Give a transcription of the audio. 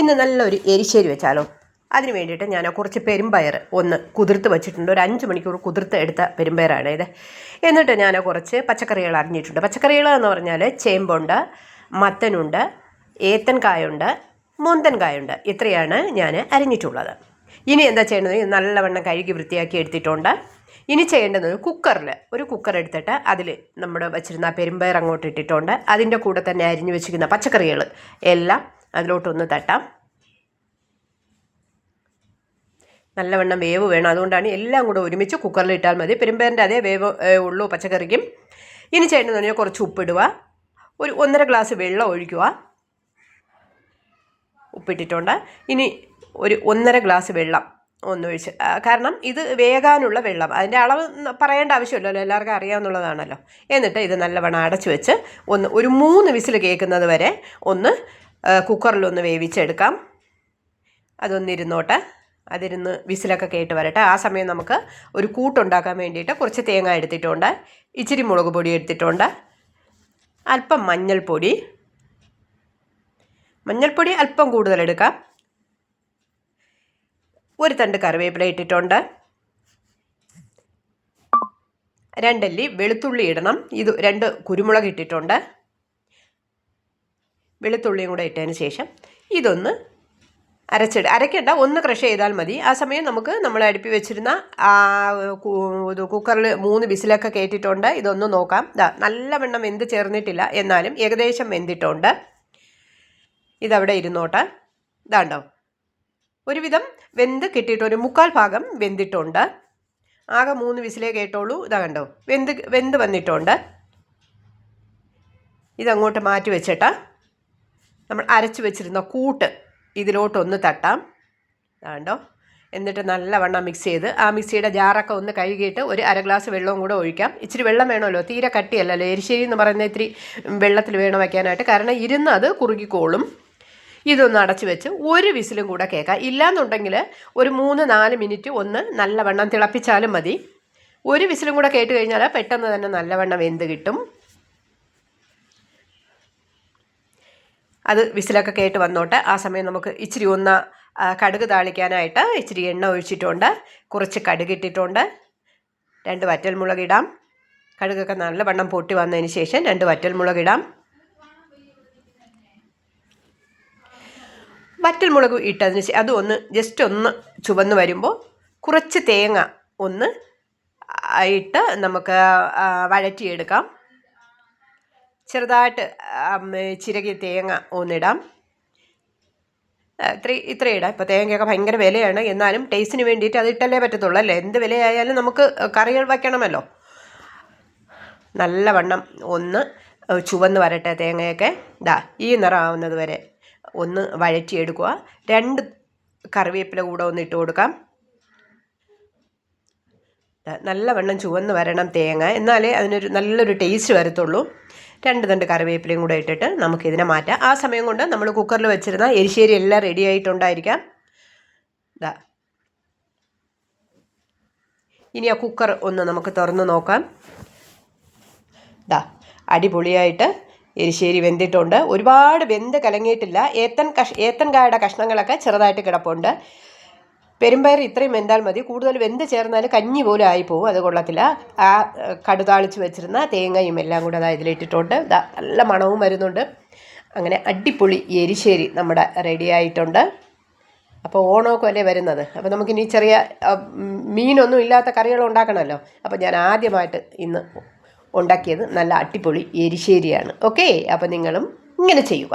ഇന്ന് നല്ലൊരു എരിശ്ശേരി വെച്ചാലോ? അതിന് വേണ്ടിയിട്ട് ഞാൻ കുറച്ച് പെരുമ്പയർ ഒന്ന് കുതിർത്ത് വെച്ചിട്ടുണ്ട്. ഒരു അഞ്ച് മണിക്കൂർ കുതിർത്ത് എടുത്ത പെരുമ്പയറാണ് ഇത്. എന്നിട്ട് ഞാൻ കുറച്ച് പച്ചക്കറികൾ അറിഞ്ഞിട്ടുണ്ട് പച്ചക്കറികൾ എന്ന് പറഞ്ഞാൽ ചേമ്പുണ്ട് മത്തനുണ്ട് ഏത്തൻകായുണ്ട് മുന്തൻകായുണ്ട്. ഇത്രയാണ് ഞാൻ അരിഞ്ഞിട്ടുള്ളത്. ഇനി എന്താ ചെയ്യേണ്ടത്? നല്ലവണ്ണം കഴുകി വൃത്തിയാക്കി എടുത്തിട്ടുണ്ട്. ഇനി ചെയ്യേണ്ടത് കുക്കറിൽ ഒരു കുക്കർ എടുത്തിട്ട് അതിൽ നമ്മുടെ വെച്ചിരുന്ന പെരുമ്പയർ അങ്ങോട്ട് ഇട്ടിട്ടുണ്ട്. അതിന്റെ കൂടെ തന്നെ അരിഞ്ഞു വെച്ചിരിക്കുന്ന പച്ചക്കറികൾ എല്ലാം അതിലോട്ടൊന്ന് തട്ടാം. നല്ലവണ്ണം വേവ് വേണം. അതുകൊണ്ടാണ് എല്ലാം കൂടെ ഒരുമിച്ച് കുക്കറിൽ ഇട്ടാൽ മതി. പെരുമ്പേറിന്റെ അതേ വേവ് ഉള്ളൂ പച്ചക്കറിക്കും. ഇനി ചെയ്യേണ്ടതെന്ന് പറഞ്ഞാൽ കുറച്ച് ഉപ്പിടുക ഒരു ഒന്നര ഗ്ലാസ് വെള്ളം ഒഴിക്കുക. ഉപ്പിട്ടിട്ടുണ്ട്. ഇനി ഒരു ഒന്നര ഗ്ലാസ് വെള്ളം ഒന്നൊഴിച്ച് കാരണം ഇത് വേകാനുള്ള വെള്ളം. അതിന്റെ അളവ് പറയേണ്ട ആവശ്യമില്ലല്ലോ. എല്ലാവർക്കും അറിയാവുന്നുള്ളതാണല്ലോ എന്നിട്ട് ഇത് നല്ലവണ്ണം അടച്ചു വെച്ച് ഒന്ന് ഒരു മൂന്ന് വിസിൽ കേൾക്കുന്നത് വരെ ഒന്ന് കുക്കറിലൊന്ന് വേവിച്ചെടുക്കാം. അതൊന്നിരുന്നോട്ടെ. അതിരുന്ന് വിസിലൊക്കെ കേട്ട് വരട്ടെ. ആ സമയം നമുക്ക് ഒരു കൂട്ടുണ്ടാക്കാൻ വേണ്ടിയിട്ട് കുറച്ച് തേങ്ങ എടുത്തിട്ടുണ്ട്. ഇച്ചിരി മുളക് പൊടി എടുത്തിട്ടുണ്ട്. അല്പം മഞ്ഞൾപ്പൊടി. മഞ്ഞൾപ്പൊടി അല്പം കൂടുതൽ എടുക്കാം. ഒരു തണ്ട് കറിവേപ്പില ഇട്ടിട്ടുണ്ട്. രണ്ടല്ലി വെളുത്തുള്ളി ഇടണം. ഇത് രണ്ട് കുരുമുളക് ഇട്ടിട്ടുണ്ട്. വെളുത്തുള്ളിയും കൂടെ ഇട്ടതിന് ശേഷം ഇതൊന്ന് അരച്ചിട അരയ്ക്കണ്ട ഒന്ന് ക്രഷ് ചെയ്താൽ മതി. ആ സമയം നമുക്ക് നമ്മൾ അടുപ്പി വെച്ചിരുന്ന കുക്കറിൽ മൂന്ന് ബിസിലൊക്കെ കയറ്റിയിട്ടുണ്ട് ഇതൊന്ന് നോക്കാം. ഇതാ നല്ലവണ്ണം വെന്ത് ചേർന്നിട്ടില്ല. എന്നാലും ഏകദേശം വെന്തിട്ടുണ്ട്. ഇതവിടെ ഇരുന്നോട്ടെ. ഇതാണ്ടോ? ഒരുവിധം വെന്ത് കിട്ടിയിട്ട് ഒരു മുക്കാൽ ഭാഗം വെന്തിട്ടുണ്ട്. ആകെ മൂന്ന് വിസിലേ കേട്ടോളൂ. ഇതാ കണ്ടോ? വെന്ത് വെന്ത് വന്നിട്ടുണ്ട്. ഇതങ്ങോട്ട് മാറ്റി വെച്ചിട്ട്. നമ്മൾ അരച്ച് വെച്ചിരുന്ന കൂട്ട് ഇതിലോട്ടൊന്ന് തട്ടാം. കണ്ടോ എന്നിട്ട് നല്ലവണ്ണം മിക്സ് ചെയ്ത് ആ മിക്സിയുടെ ജാറൊക്കെ ഒന്ന് കഴുകിയിട്ട് ഒരു അര ഗ്ലാസ് വെള്ളവും കൂടെ ഒഴിക്കാം. ഇച്ചിരി വെള്ളം വേണമല്ലോ. തീരെ കട്ടിയല്ലല്ലോ എരിശ്ശേരി എന്ന് പറയുന്ന ഇത്തിരി വെള്ളത്തിൽ വേണം വയ്ക്കാനായിട്ട്. കാരണം ഇരുന്ന് അത് കുറുകിക്കോളും. ഇതൊന്ന് അടച്ചു വെച്ച് ഒരു വിസിലും കൂടെ കേൾക്കാം. ഇല്ലാന്നുണ്ടെങ്കിൽ ഒരു മൂന്ന് നാല് മിനിറ്റ് ഒന്ന് നല്ലവണ്ണം തിളപ്പിച്ചാലും മതി. ഒരു വിസിലും കൂടെ കേട്ട് കഴിഞ്ഞാൽ പെട്ടെന്ന് തന്നെ നല്ലവണ്ണം വെന്ത് കിട്ടും. അത് വിസിലൊക്കെ കേട്ട് വന്നോട്ടെ. ആ സമയം നമുക്ക് ഇച്ചിരി ഒന്ന് കടുക് താളിക്കാനായിട്ട് ഇച്ചിരി എണ്ണ ഒഴിച്ചിട്ടുണ്ട്. കുറച്ച് കടുക് ഇട്ടിട്ടുണ്ട്. രണ്ട് വറ്റൽമുളക് ഇടാം. കടുകൊക്കെ നല്ലവണ്ണം പൊട്ടി വന്നതിന് ശേഷം രണ്ട് വറ്റൽമുളക് ഇടാം. വറ്റൽമുളക് ഇട്ടതിന് ശേഷം ഒന്ന് ജസ്റ്റ് ഒന്ന് ചുവന്ന് വരുമ്പോൾ കുറച്ച് തേങ്ങ ഒന്ന് ഇട്ട് നമുക്ക് വഴറ്റിയെടുക്കാം. ചെറുതായിട്ട് ചിരകി തേങ്ങ ഒന്നിടാം. ഇത്ര ഇത്ര ഇടാം. ഇപ്പോൾ തേങ്ങയൊക്കെ ഭയങ്കര വിലയാണ്. എന്നാലും ടേസ്റ്റിന് വേണ്ടിയിട്ട് അത് ഇട്ടല്ലേ പറ്റത്തുള്ളൂ അല്ലേ? എന്ത് വിലയായാലും നമുക്ക് കറികൾ വയ്ക്കണമല്ലോ. നല്ലവണ്ണം ഒന്ന് ചുവന്ന് വരട്ടെ തേങ്ങയൊക്കെ. ഇതാ ഈ നിറമാവുന്നത് വരെ ഒന്ന് വഴറ്റിയെടുക്കുക. രണ്ട് കറിവേപ്പില കൂടെ ഒന്ന് ഇട്ട് കൊടുക്കാം. ദാ നല്ലവണ്ണം ചുവന്ന് വരണം തേങ്ങ. എന്നാലേ അതിനൊരു നല്ലൊരു ടേസ്റ്റ് വരത്തുള്ളൂ. രണ്ട് തണ്ട് കറിവേപ്പിലയും കൂടെ ഇട്ടിട്ട് നമുക്കിതിനെ മാറ്റാം. ആ സമയം കൊണ്ട് നമ്മൾ കുക്കറിൽ വെച്ചിരുന്ന എരിശ്ശേരി എല്ലാം റെഡി ആയിട്ടുണ്ടായിരിക്കാം. ഇതാ ഇനി ആ കുക്കർ ഒന്ന് നമുക്ക് തുറന്ന് നോക്കാം. ദാ അടിപൊളിയായിട്ട് എരിശ്ശേരി വെന്തിട്ടുണ്ട്. ഒരുപാട് വെന്ത് കലങ്ങിയിട്ടില്ല. ഏത്തൻ കഷ് ഏത്തൻകായുടെ കഷ്ണങ്ങളൊക്കെ ചെറുതായിട്ട് കിടപ്പുണ്ട്. പെരുമ്പയർ ഇത്രയും വെന്താൽ മതി. കൂടുതൽ വെന്ത് ചേർന്നാൽ കഞ്ഞി പോലും ആയിപ്പോവും അത് കൊള്ളത്തില്ല. ആ കടുതാളിച്ച് വെച്ചിരുന്ന തേങ്ങയും എല്ലാം കൂടെ അതാ ഇതിലിട്ടിട്ടുണ്ട്. നല്ല മണവും വരുന്നുണ്ട്. അങ്ങനെ അടിപൊളി എരിശ്ശേരി നമ്മുടെ റെഡി ആയിട്ടുണ്ട്. അപ്പോൾ ഓണമൊക്കെ അല്ലേ വരുന്നത്. അപ്പോൾ നമുക്കിനി ചെറിയ മീനൊന്നും ഇല്ലാത്ത കറികൾ ഉണ്ടാക്കണമല്ലോ. അപ്പോൾ ഞാൻ ആദ്യമായിട്ട് ഇന്ന് ഉണ്ടാക്കിയത് നല്ല അടിപൊളി എരിശ്ശേരിയാണ്. ഓക്കേ? അപ്പോൾ നിങ്ങളും ഇങ്ങനെ ചെയ്യുക.